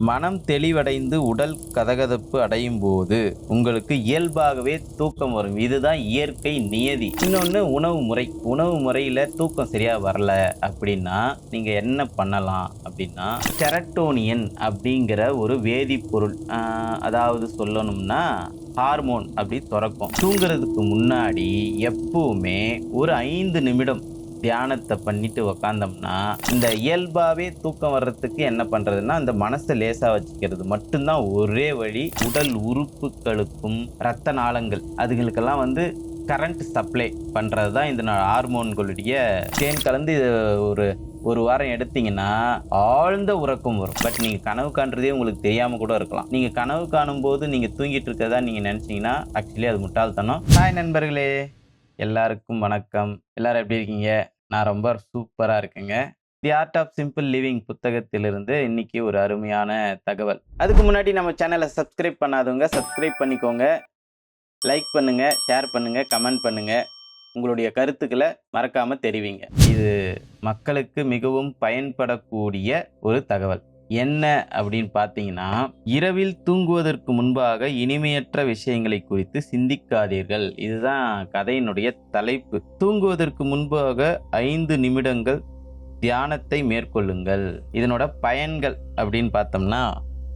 மனம் தெளிவடைந்து உடல் கதகதப்பு அடையும் போது உங்களுக்கு இயல்பாகவே தூக்கம் வரும். இதுதான் இயற்கை நியதி. இன்னொன்று உணவு முறை. உணவு முறையில் தூக்கம் சரியாக வரல அப்படின்னா நீங்கள் என்ன பண்ணலாம் அப்படின்னா செரட்டோனியன் அப்படிங்கிற ஒரு வேதிப்பொருள் அதாவது சொல்லணும்னா ஹார்மோன் அப்படி சுரக்கும் தூங்குறதுக்கு முன்னாடி எப்பவுமே ஒரு ஐந்து நிமிடம் தியானத்தை பண்ணிட்டு உக்காந்தோம்னா இந்த இயல்பாகவே தூக்கம் வர்றதுக்கு என்ன பண்ணுறதுன்னா இந்த மனசை லேசாக வச்சுக்கிறது மட்டும்தான். ஒரே வழி உடல் உறுப்புகளுக்கும் இரத்த நாளங்கள். அதுகளுக்கெல்லாம் வந்து கரண்ட் சப்ளை பண்ணுறது தான் இந்த ஹார்மோன்களுடைய தேன் கலந்து இது ஒரு ஒரு வாரம் எடுத்தீங்கன்னா ஆழ்ந்த உறக்கம் வரும். பட் நீங்கள் கனவு காண்றதே உங்களுக்கு தெரியாமல் கூட இருக்கலாம். நீங்கள் கனவு காணும் போது நீங்கள் தூங்கிட்டு இருக்கதா நீங்கள் நினச்சிங்கன்னா ஆக்சுவலி அது முட்டாள்தனம். ஹாய் நண்பர்களே எல்லாருக்கும் வணக்கம். எல்லாரும் எப்படி இருக்கீங்க? நான் ரொம்ப சூப்பராக இருக்கேங்க. The art of simple living புத்தகத்திலிருந்து இன்னைக்கு ஒரு அருமையான தகவல். அதுக்கு முன்னாடி நம்ம சேனலை சப்ஸ்கிரைப் பண்ணாதவங்க சப்ஸ்கிரைப் பண்ணிக்கோங்க. லைக் பண்ணுங்க ஷேர் பண்ணுங்க கமெண்ட் பண்ணுங்க. உங்களுடைய கருத்துக்களை மறக்காம தெரிவிங்க. இது மக்களுக்கு மிகவும் பயன்படக்கூடிய ஒரு தகவல். என்ன அப்படின்னு பார்த்தீங்கன்னா இரவில் தூங்குவதற்கு முன்பாக இனிமையற்ற விஷயங்களை குறித்து சிந்திக்காதீர்கள். இதுதான் கதையினுடைய தலைப்பு. தூங்குவதற்கு முன்பாக ஐந்து நிமிடங்கள் தியானத்தை மேற்கொள்ளுங்கள். இதனோட பயன்கள் அப்படின்னு பார்த்தோம்னா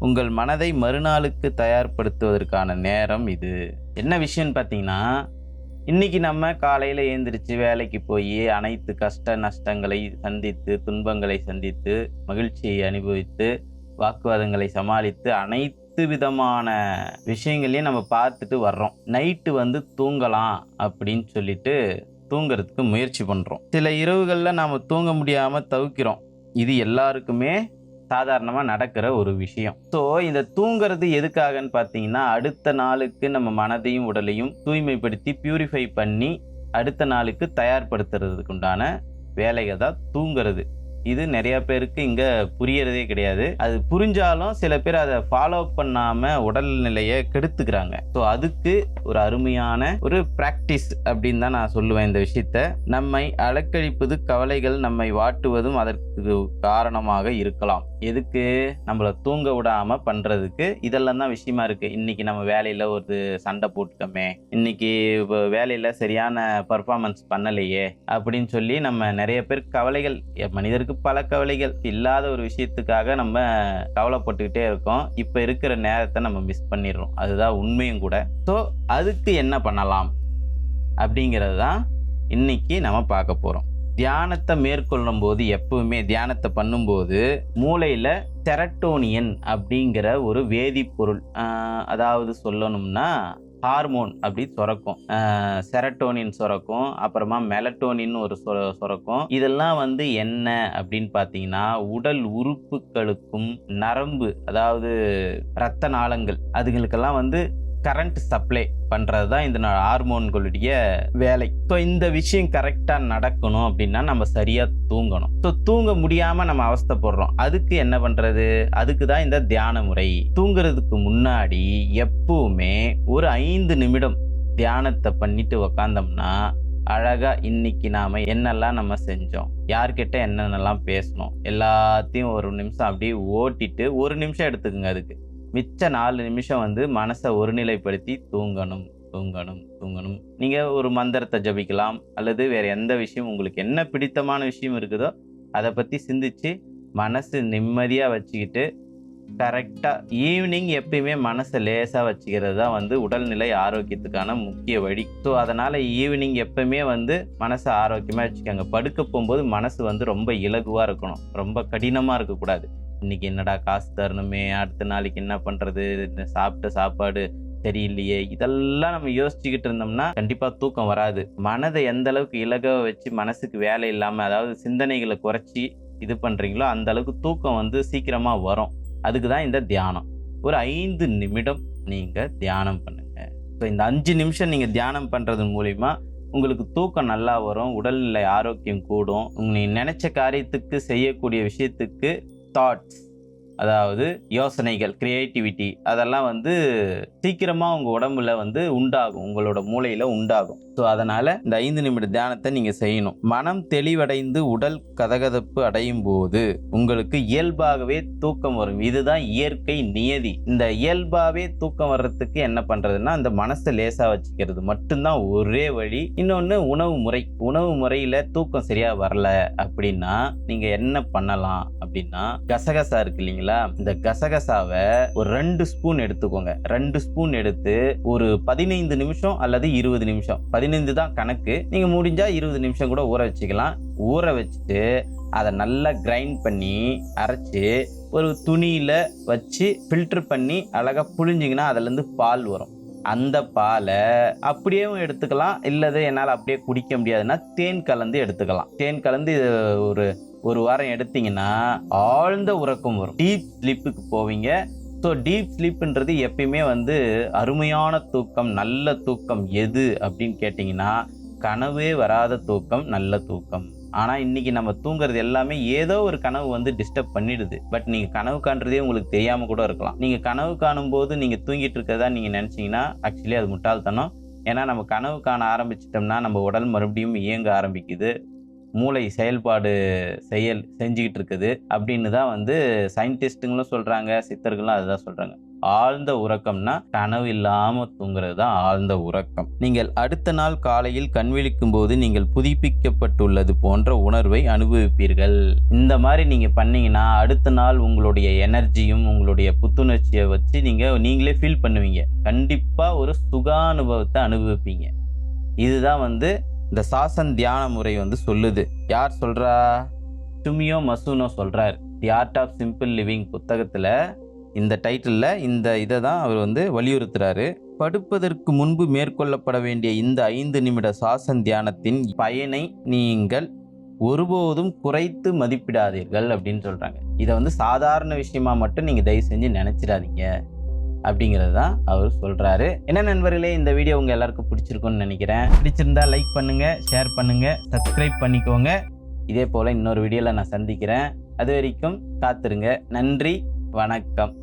உங்கள் மனதை மறுநாளுக்கு தயார்படுத்துவதற்கான நேரம் இது. என்ன விஷயம்னு பார்த்தீங்கன்னா இன்னைக்கு நம்ம காலையில் எழுந்திரிச்சு வேலைக்கு போய் அனைத்து கஷ்ட நஷ்டங்களை சந்தித்து துன்பங்களை சந்தித்து மகிழ்ச்சியை அனுபவித்து வாக்குவாதங்களை சமாளித்து அனைத்து விதமான விஷயங்களையும் நம்ம பார்த்துட்டு வர்றோம். நைட்டு வந்து தூங்கலாம் அப்படின்னு சொல்லிட்டு தூங்குறதுக்கு முயற்சி பண்ணுறோம் சில இரவுகளில் நாம் தூங்க முடியாமல் தவிக்கிறோம். இது எல்லாருக்குமே சாதாரணமாக நடக்கிற ஒரு விஷயம். ஸோ இந்த தூங்குறது எதுக்காகன்னு பார்த்தீங்கன்னா அடுத்த நாளுக்கு நம்ம மனதையும் உடலையும் தூய்மைப்படுத்தி பியூரிஃபை பண்ணி அடுத்த நாளுக்கு தயார்படுத்துறதுக்கு உண்டான வேலையை தான் தூங்குறது. இது நிறைய பேருக்கு இங்க புரியறதே கிடையாது. அது புரிஞ்சாலும் சில பேர் அதை ஃபாலோ பண்ணாம உடல்நிலையை கெடுத்துக்கிறாங்க. ஸோ அதுக்கு ஒரு அருமையான ஒரு பிராக்டிஸ் அப்படின்னு தான் நான் சொல்லுவேன் இந்த விஷயத்த. நம்மை அலக்கழிப்பது கவலைகள் நம்மை வாட்டுவதும் அதற்கு காரணமாக இருக்கலாம். எதுக்கு நம்மளை தூங்க விடாமல் பண்ணுறதுக்கு இதெல்லாம் தான் விஷயமா இருக்குது இன்றைக்கி நம்ம வேலையில் ஒரு சண்டை போட்டுட்டோமே. இன்றைக்கி இப்போ வேலையில் சரியான பர்ஃபார்மன்ஸ் பண்ணலையே அப்படின்னு சொல்லி நம்ம நிறைய பேர் கவலைகள் மனிதருக்கு பல கவலைகள் இல்லாத ஒரு விஷயத்துக்காக நம்ம கவலைப்பட்டுக்கிட்டே இருக்கோம். இப்போ இருக்கிற நேரத்தை நம்ம மிஸ் பண்ணிடுறோம். அதுதான் உண்மையும் கூட. ஸோ அதுக்கு என்ன பண்ணலாம் அப்படிங்கிறது தான் இன்றைக்கி நம்ம பார்க்க போகிறோம் தியானத்தை மேற்கொள்ளும் போது எப்பவுமே தியானத்தை பண்ணும்போது மூளையில் செரட்டோனியன் அப்படிங்கிற ஒரு வேதிப்பொருள் அதாவது சொல்லணும்னா ஹார்மோன் அப்படி சுரக்கும். செரட்டோனின் சுரக்கும் அப்புறமா மெலட்டோனின் ஒரு சுரக்கும். இதெல்லாம் வந்து என்ன அப்படின்னு பார்த்தீங்கன்னா உடல் உறுப்புகளுக்கும் நரம்பு அதாவது இரத்த நாளங்கள் அதுகளுக்கெல்லாம் வந்து கரண்ட் சப்ளை பண்ணுறது தான் இந்த ஹார்மோன்களுடைய வேலை. ஸோ இந்த விஷயம் கரெக்டாக நடக்கணும் அப்படின்னா நம்ம சரியாக தூங்கணும். ஸோ தூங்க முடியாமல் நம்ம அவஸ்தைப்படுறோம். அதுக்கு என்ன பண்ணுறது அதுக்கு தான் இந்த தியான முறை. தூங்குறதுக்கு முன்னாடி எப்பவுமே ஒரு ஐந்து நிமிடம் தியானத்தை பண்ணிட்டு உக்காந்தோம்னா அழகாக இன்னைக்கு நாம் என்னெல்லாம் நம்ம செஞ்சோம்? யார்கிட்ட என்னென்னலாம் பேசணும்? எல்லாத்தையும் ஒரு நிமிஷம் அப்படியே ஓட்டிட்டு ஒரு நிமிஷம் எடுத்துக்கோங்க அதுக்கு. மிச்ச நாலு நிமிஷம் வந்து மனசை ஒருநிலைப்படுத்தி தூங்கணும் தூங்கணும் தூங்கணும். நீங்கள் ஒரு மந்திரத்தை ஜபிக்கலாம் அல்லது வேறு எந்த விஷயம் உங்களுக்கு என்ன பிடித்தமான விஷயம் இருக்குதோ அதை பற்றி சிந்திச்சு மனசு நிம்மதியாக வச்சுக்கிட்டு கரெக்டாக ஈவினிங் எப்பயுமே மனசை லேசாக வச்சுக்கிறது தான் வந்து உடல்நிலை ஆரோக்கியத்துக்கான முக்கிய வழி. ஸோ அதனால் ஈவினிங் எப்பயுமே வந்து மனசை ஆரோக்கியமாக வச்சுக்கோங்க. படுக்க போகும்போது மனசு வந்து ரொம்ப இலகுவாக இருக்கணும். ரொம்ப கடினமாக இருக்கக்கூடாது. இன்னைக்கு என்னடா காசு தரணுமே அடுத்த நாளைக்கு என்ன பண்ணுறது சாப்பிட்ட சாப்பாடு சரியில்லையே இதெல்லாம் நம்ம யோசிச்சுக்கிட்டு இருந்தோம்னா கண்டிப்பாக தூக்கம் வராது. மனதை எந்த அளவுக்கு இலக வச்சு மனசுக்கு வேலை இல்லாமல் அதாவது சிந்தனைகளை குறைச்சி இது பண்ணுறீங்களோ அந்த அளவுக்கு தூக்கம் வந்து சீக்கிரமாக வரும். அதுக்கு தான் இந்த தியானம். ஒரு ஐந்து நிமிடம் நீங்கள் தியானம் பண்ணுங்கள் ஸோ இந்த அஞ்சு நிமிஷம் நீங்கள் தியானம் பண்ணுறது மூலிமா உங்களுக்கு தூக்கம் நல்லா வரும் உடல்நிலை ஆரோக்கியம் கூடும். நீ நினச்ச காரியத்துக்கு செய்யக்கூடிய விஷயத்துக்கு thoughts. அதாவது யோசனைகள் கிரியேட்டிவிட்டி அதெல்லாம் வந்து சீக்கிரமாக உங்கள் உடம்புல வந்து உண்டாகும் உங்களோட மூளையில் உண்டாகும். ஸோ அதனால் இந்த ஐந்து நிமிட தியானத்தை நீங்கள் செய்யணும். மனம் தெளிவடைந்து உடல் கதகதப்பு அடையும் போது உங்களுக்கு இயல்பாகவே தூக்கம் வரும். இதுதான் இயற்கை நியதி. இந்த இயல்பாகவே தூக்கம் வர்றதுக்கு என்ன பண்ணுறதுன்னா இந்த மனசை லேசாக வச்சுக்கிறது. மட்டும்தான் ஒரே வழி. இன்னொன்று உணவு முறை. உணவு முறையில் தூக்கம் சரியாக வரல அப்படின்னா நீங்கள் என்ன பண்ணலாம் அப்படின்னா கசகசா இருக்கு இல்லைங்களா? இந்த கசகசாவை ஒரு ரெண்டு ஸ்பூன் எடுத்துக்கோங்க. ரெண்டு ஸ்பூன் எடுத்து ஒரு பதினைந்து நிமிஷம் அல்லது இருபது நிமிஷம். பதினைந்து தான் கணக்கு. நீங்கள் முடிஞ்சா இருபது நிமிஷம் கூட ஊற வச்சுக்கலாம். ஊற வச்சுட்டு அதை நல்லா கிரைண்ட் பண்ணி அரைச்சி ஒரு துணியில் வச்சு ஃபில்டர் பண்ணி அழகாக புழிஞ்சிங்கன்னா அதுலேருந்து பால் வரும். அந்த பாலை அப்படியேவும் எடுத்துக்கலாம். இல்லது என்னால் அப்படியே குடிக்க முடியாதுன்னா தேன் கலந்து எடுத்துக்கலாம். தேன் கலந்து இது ஒரு ஒரு வாரம் எடுத்தீங்கன்னா ஆழ்ந்த உறக்கம் வரும். டீப் ஸ்லீப்புக்கு போவீங்க. ஸோ டீப் ஸ்லீப்புன்றது எப்பயுமே வந்து அருமையான தூக்கம் நல்ல தூக்கம் எது அப்படின்னு கேட்டிங்கன்னா கனவே வராத தூக்கம் நல்ல தூக்கம். ஆனால் இன்றைக்கி நம்ம தூங்குறது எல்லாமே ஏதோ ஒரு கனவு வந்து டிஸ்டர்ப் பண்ணிடுது. பட் நீங்கள் கனவு காண்றதே உங்களுக்கு தெரியாமல் கூட இருக்கலாம். நீங்கள் கனவு காணும்போது நீங்கள் தூங்கிட்டு இருக்கிறதா நீங்கள் நினச்சிங்கன்னா ஆக்சுவலி அது முட்டாள்தனம். ஏன்னா நம்ம கனவு காண ஆரம்பிச்சிட்டோம்னா நம்ம உடல் மறுபடியும் இயங்க ஆரம்பிக்குது. மூளை செயல்பாடு செயல் செஞ்சுக்கிட்டு இருக்குது அப்படின்னு தான் வந்து சயின்டிஸ்ட்டுங்களும் சொல்கிறாங்க சித்தர்களும் அதுதான் சொல்கிறாங்க ஆழ்ந்த உறக்கம்னா கனவு இல்லாமல் தூங்குறது தான் ஆழ்ந்த உறக்கம். நீங்கள் அடுத்த நாள் காலையில் கண் விழிக்கும் போது நீங்கள் புதுப்பிக்கப்பட்டுள்ளது போன்ற உணர்வை அனுபவிப்பீர்கள். இந்த மாதிரி நீங்கள் பண்ணீங்கன்னா அடுத்த நாள் உங்களுடைய எனர்ஜியும் உங்களுடைய புத்துணர்ச்சியை வச்சு நீங்கள் நீங்களே ஃபீல் பண்ணுவீங்க. கண்டிப்பாக ஒரு சுகானுபவத்தை அனுபவிப்பீங்க. இதுதான் வந்து இந்த சாசன் தியான முறை வந்து சொல்லுது. யார் சொல்றா? சுமியோ மசூனோ சொல்றார். The art of simple living புத்தகத்தில் இந்த டைட்டிலில் இந்த இதை தான் அவர் வந்து வலியுறுத்துறாரு. படுப்பதற்கு முன்பு மேற்கொள்ளப்பட வேண்டிய இந்த ஐந்து நிமிட சாசன் தியானத்தின் பயனை நீங்கள் ஒருபோதும் குறைத்து மதிப்பிடாதீர்கள் அப்படின்னு சொல்கிறாங்க இதை வந்து சாதாரண விஷயமா மட்டும் நீங்கள் தயவு செஞ்சு நினச்சிடாதீங்க. அப்படிங்கிறது தான் அவர் சொல்கிறாரு என்ன நண்பர்களே இந்த வீடியோ உங்கள் எல்லாருக்கும் பிடிச்சிருக்கும்னு நினைக்கிறேன். பிடிச்சிருந்தா லைக் பண்ணுங்கள் ஷேர் பண்ணுங்கள் சப்ஸ்கிரைப் பண்ணிக்கோங்க. இதே போல் இன்னொரு வீடியோவில் நான் சந்திக்கிறேன். அது வரைக்கும் காத்துருங்க. நன்றி வணக்கம்.